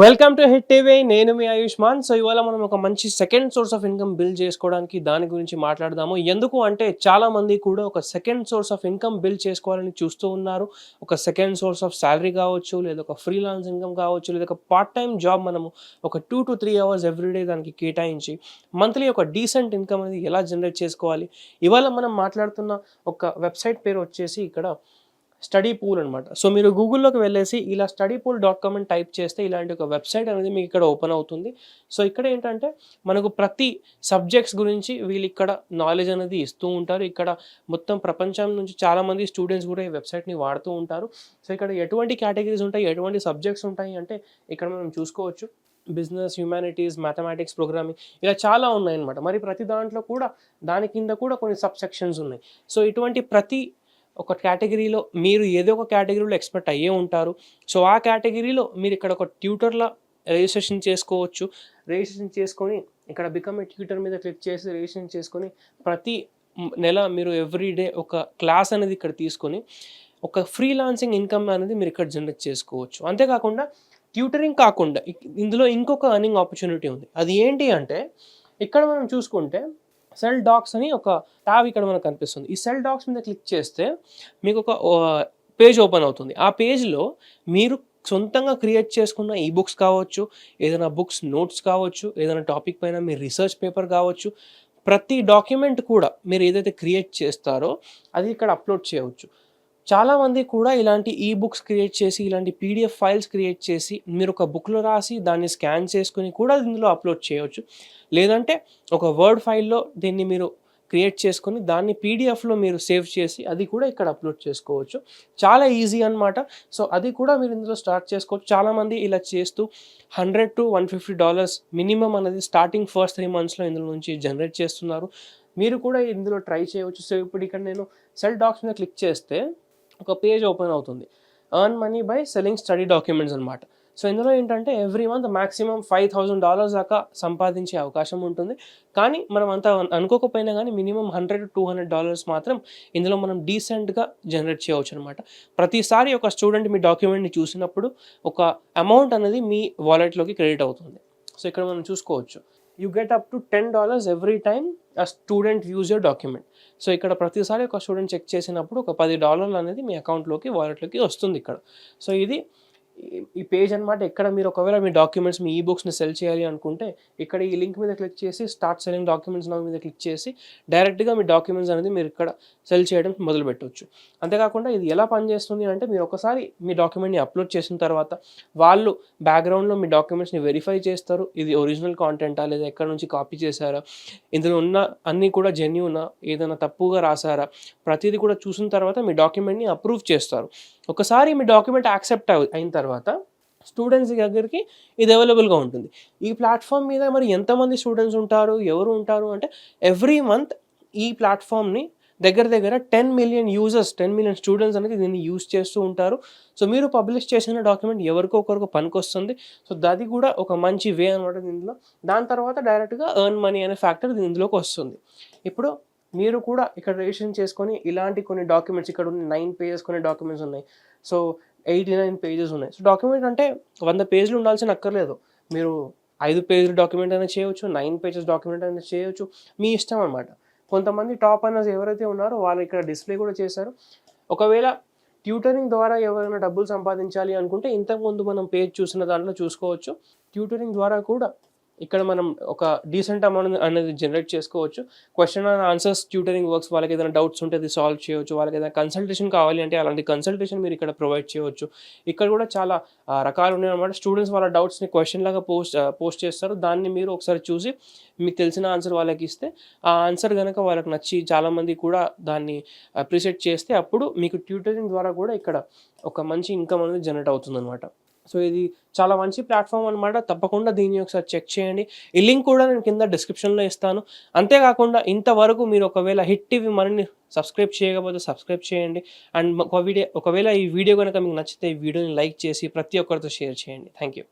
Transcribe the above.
Welcome to hit TV నేను మీ Ayushman. So ఇవాళ మనం ఒక మంచి second source of income build చేసుకోవడానికి దాని గురించి మాట్లాడదాము. ఎందుకు అంటే చాలా మంది కూడా ఒక second source of income build చేసుకోవాలని చూస్తూ ఉన్నారు. ఒక సెకండ్ సోర్స్ ఆఫ్ శాలరీ కావచ్చు లేదా ఒక ఫ్రీలాన్స్ ఇన్కమ్ కావచ్చు లేదా ఒక పార్ట్ టైం జాబ్ మనము ఒక two to three hours everyday దానికి కేటాయించి మంత్లీ ఒక డీసెంట్ ఇన్కమ్ అనేది ఎలా జనరేట్ చేసుకోవాలి? ఇవాళ మనం మాట్లాడుతున్న ఒక వెబ్సైట్ పేరు వచ్చేసి ఇక్కడ స్టడీ పూల్ అనమాట సో మీరు గూగుల్లోకి వెళ్ళేసి ఇలా స్టడీ పూల్ డాట్ కామ్ అని టైప్ చేస్తే ఇలాంటి ఒక వెబ్సైట్ అనేది మీకు ఇక్కడ ఓపెన్ అవుతుంది. సో ఇక్కడ ఏంటంటే మనకు ప్రతి సబ్జెక్ట్స్ గురించి వీళ్ళు ఇక్కడ నాలెడ్జ్ అనేది ఇస్తూ ఉంటారు. ఇక్కడ మొత్తం ప్రపంచం నుంచి చాలామంది స్టూడెంట్స్ కూడా ఈ వెబ్సైట్ని వాడుతూ ఉంటారు. సో ఇక్కడ ఎటువంటి కేటగిరీస్ ఉంటాయి ఎటువంటి సబ్జెక్ట్స్ ఉంటాయి అంటే ఇక్కడ మనం చూసుకోవచ్చు. బిజినెస్ హ్యుమానిటీస్ మ్యాథమెటిక్స్ ప్రోగ్రామింగ్ ఇలా చాలా ఉన్నాయన్నమాట. మరి ప్రతి దాంట్లో కూడా దాని కింద కూడా కొన్ని సబ్ సెక్షన్స్ ఉన్నాయి. సో ఇటువంటి ప్రతి ఒక కేటగిరీలో మీరు ఏదో ఒక కేటగిరీలో ఎక్స్పర్ట్ అయ్యే ఉంటారు. సో ఆ కేటగిరీలో మీరు ఇక్కడ ఒక ట్యూటర్లా రిజిస్ట్రేషన్ చేసుకోవచ్చు. రిజిస్ట్రేషన్ చేసుకొని ఇక్కడ బికమ్ ఏ ట్యూటర్ మీద క్లిక్ చేసి రిజిస్ట్రేషన్ చేసుకొని ప్రతి నెల మీరు ఎవ్రీడే ఒక క్లాస్ అనేది ఇక్కడ తీసుకొని ఒక ఫ్రీలాన్సింగ్ ఇన్కమ్ అనేది మీరు ఇక్కడ జనరేట్ చేసుకోవచ్చు. అంతేకాకుండా ట్యూటరింగ్ కాకుండా ఇందులో ఇంకొక అర్నింగ్ ఆపర్చునిటీ ఉంది. అది ఏంటి అంటే ఇక్కడ మనం చూసుకుంటే సెల్ డాక్స్ అని ఒక ట్యాబ్ ఇక్కడ మనకు కనిపిస్తుంది. ఈ సెల్ డాక్స్ మీద క్లిక్ చేస్తే మీకు ఒక పేజ్ ఓపెన్ అవుతుంది. ఆ పేజ్లో మీరు సొంతంగా క్రియేట్ చేసుకున్న ఈ బుక్స్ కావచ్చు ఏదైనా బుక్స్ నోట్స్ కావచ్చు ఏదైనా టాపిక్ పైన మీ రీసెర్చ్ పేపర్ కావచ్చు ప్రతి డాక్యుమెంట్ కూడా మీరు ఏదైతే క్రియేట్ చేస్తారో అది ఇక్కడ అప్లోడ్ చేయవచ్చు. చాలామంది కూడా ఇలాంటి ఈ బుక్స్ క్రియేట్ చేసి ఇలాంటి పీడిఎఫ్ ఫైల్స్ క్రియేట్ చేసి మీరు ఒక బుక్లో రాసి దాన్ని స్కాన్ చేసుకుని కూడా ఇందులో అప్లోడ్ చేయవచ్చు లేదంటే ఒక వర్డ్ ఫైల్లో దీన్ని మీరు క్రియేట్ చేసుకొని దాన్ని పీడిఎఫ్లో మీరు సేవ్ చేసి అది కూడా ఇక్కడ అప్లోడ్ చేసుకోవచ్చు. చాలా ఈజీ అన్నమాట. సో అది కూడా మీరు ఇందులో స్టార్ట్ చేసుకోవచ్చు. చాలామంది ఇలా చేస్తూ hundred to one fifty dollars minimum అనేది స్టార్టింగ్ ఫస్ట్ త్రీ మంత్స్లో ఇందులో నుంచి జనరేట్ చేస్తున్నారు. మీరు కూడా ఇందులో ట్రై చేయవచ్చు. సో ఇప్పుడు ఇక్కడ నేను సెల్ డాక్స్ మీద క్లిక్ చేస్తే ఒక పేజ్ ఓపెన్ అవుతుంది. Earn money by selling study documents అనమాట సో ఇందులో ఏంటంటే every month maximum five thousand dollars దాకా సంపాదించే అవకాశం ఉంటుంది. కానీ మనం అంత అనుకోకపోయినా కానీ minimum hundred two hundred dollars మాత్రం ఇందులో మనం డీసెంట్గా జనరేట్ చేయవచ్చు అనమాట ప్రతిసారి ఒక స్టూడెంట్ మీ డాక్యుమెంట్ని చూసినప్పుడు ఒక అమౌంట్ అనేది మీ వాలెట్లోకి క్రెడిట్ అవుతుంది. సో ఇక్కడ మనం చూసుకోవచ్చు. You get up to ten dollars every time a student use your document so ఇక్కడ ప్రతిసారి ఒక స్టూడెంట్ చెక్ చేసినప్పుడు ఒక పది డాలర్లు అనేది మీ అకౌంట్లోకి వాలెట్లోకి వస్తుంది ఇక్కడ. సో ఇది ఈ- పేజ్ అన్నమాట ఎక్కడ మీరు ఒకవేళ మీ డాక్యుమెంట్స్ మీ ఈ బుక్స్ని సెల్ చేయాలి అనుకుంటే ఇక్కడ ఈ లింక్ మీద క్లిక్ చేసి స్టార్ట్ సెల్లింగ్ డాక్యుమెంట్స్ నా మీద క్లిక్ చేసి డైరెక్ట్గా మీ డాక్యుమెంట్స్ అనేది మీరు ఇక్కడ సెల్ చేయడం మొదలు పెట్టవచ్చు అంతేకాకుండా ఇది ఎలా పనిచేస్తుంది అంటే మీరు ఒకసారి మీ డాక్యుమెంట్ని అప్లోడ్ చేసిన తర్వాత వాళ్ళు బ్యాక్గ్రౌండ్లో మీ డాక్యుమెంట్స్ని వెరిఫై చేస్తారు. ఇది ఒరిజినల్ కాంటెంటా లేదా ఎక్కడ నుంచి కాపీ చేశారా? ఇందులో ఉన్న అన్నీ కూడా జెన్యునా ఏదైనా తప్పుగా రాసారా ప్రతిదీ కూడా చూసిన తర్వాత మీ డాక్యుమెంట్ని అప్రూవ్ చేస్తారు. ఒకసారి మీ డాక్యుమెంట్ యాక్సెప్ట్ అయిన తర్వాత స్టూడెంట్స్ దగ్గరికి ఇది అవైలబుల్గా ఉంటుంది. ఈ ప్లాట్ఫామ్ మీద మరి ఎంతమంది స్టూడెంట్స్ ఉంటారు ఎవరు ఉంటారు అంటే ఎవ్రీ మంత్ ఈ ప్లాట్ఫామ్ని దగ్గర దగ్గర ten million users ten million students అనేది దీన్ని యూజ్ చేస్తూ ఉంటారు. సో మీరు పబ్లిష్ చేసిన డాక్యుమెంట్ ఎవరికో ఒకరికి పనికొస్తుంది. సో అది కూడా ఒక మంచి వే అనమాట దీనిలో దాని తర్వాత డైరెక్ట్గా ఎర్న్ మనీ అనే ఫ్యాక్టర్ ఇందులోకి వస్తుంది. ఇప్పుడు మీరు కూడా ఇక్కడ రిజిస్ట్రేషన్ చేసుకొని ఇలాంటి కొన్ని డాక్యుమెంట్స్ ఇక్కడ ఉన్న నైన్ పేజెస్ కొన్ని డాక్యుమెంట్స్ ఉన్నాయి. సో ఎయిటీ నైన్ పేజెస్ ఉన్నాయి. సో డాక్యుమెంట్ అంటే వంద పేజీలు ఉండాల్సిన అక్కర్లేదు. మీరు ఐదు పేజీల డాక్యుమెంట్ అయినా చేయవచ్చు నైన్ పేజెస్ డాక్యుమెంట్ అయినా చేయవచ్చు. మీ ఇష్టం అనమాట కొంతమంది టాప్ అన్నర్స్ ఎవరైతే ఉన్నారో వాళ్ళు ఇక్కడ డిస్ప్లే కూడా చేశారు. ఒకవేళ ట్యూటరింగ్ ద్వారా ఎవరైనా డబ్బులు సంపాదించాలి అనుకుంటే ఇంతకుముందు మనం పేజ్ చూసిన దాంట్లో చూసుకోవచ్చు. ట్యూటరింగ్ ద్వారా కూడా ఇక్కడ మనం ఒక డీసెంట్ అమౌంట్ అనేది జనరేట్ చేసుకోవచ్చు. Question and answers tutoring works వాళ్ళకి ఏదైనా డౌట్స్ ఉంటే అది సాల్వ్ చేయవచ్చు. వాళ్ళకి ఏదైనా కన్సల్టేషన్ కావాలి అంటే అలాంటి కన్సల్టేషన్ మీరు ఇక్కడ ప్రొవైడ్ చేయవచ్చు. ఇక్కడ కూడా చాలా రకాలు ఉన్నాయి అనమాట స్టూడెంట్స్ వాళ్ళ డౌట్స్ని క్వశ్చన్ లాగా పోస్ట్ పోస్ట్ చేస్తారు. దాన్ని మీరు ఒకసారి చూసి మీకు తెలిసిన ఆన్సర్ వాళ్ళకి ఇస్తే ఆ ఆన్సర్ కనుక వాళ్ళకి నచ్చి చాలామంది కూడా దాన్ని అప్రిషియేట్ చేస్తే అప్పుడు మీకు ట్యూటరింగ్ ద్వారా కూడా ఇక్కడ ఒక మంచి ఇన్కమ్ అనేది జనరేట్ అవుతుంది అనమాట సో ఇది చాలా మంచి ప్లాట్ఫామ్ అనమాట తప్పకుండా దీన్ని ఒకసారి చెక్ చేయండి. ఈ లింక్ కూడా నేను కింద డిస్క్రిప్షన్లో ఇస్తాను. అంతేకాకుండా ఇంతవరకు మీరు ఒకవేళ హిట్ టీవీ మనని సబ్స్క్రైబ్ చేయకపోతే సబ్స్క్రైబ్ చేయండి. అండ్ ఒక వీడియో ఒకవేళ ఈ వీడియో కనుక మీకు నచ్చితే ఈ వీడియోని లైక్ చేసి ప్రతి ఒక్కరితో షేర్ చేయండి. Thank you.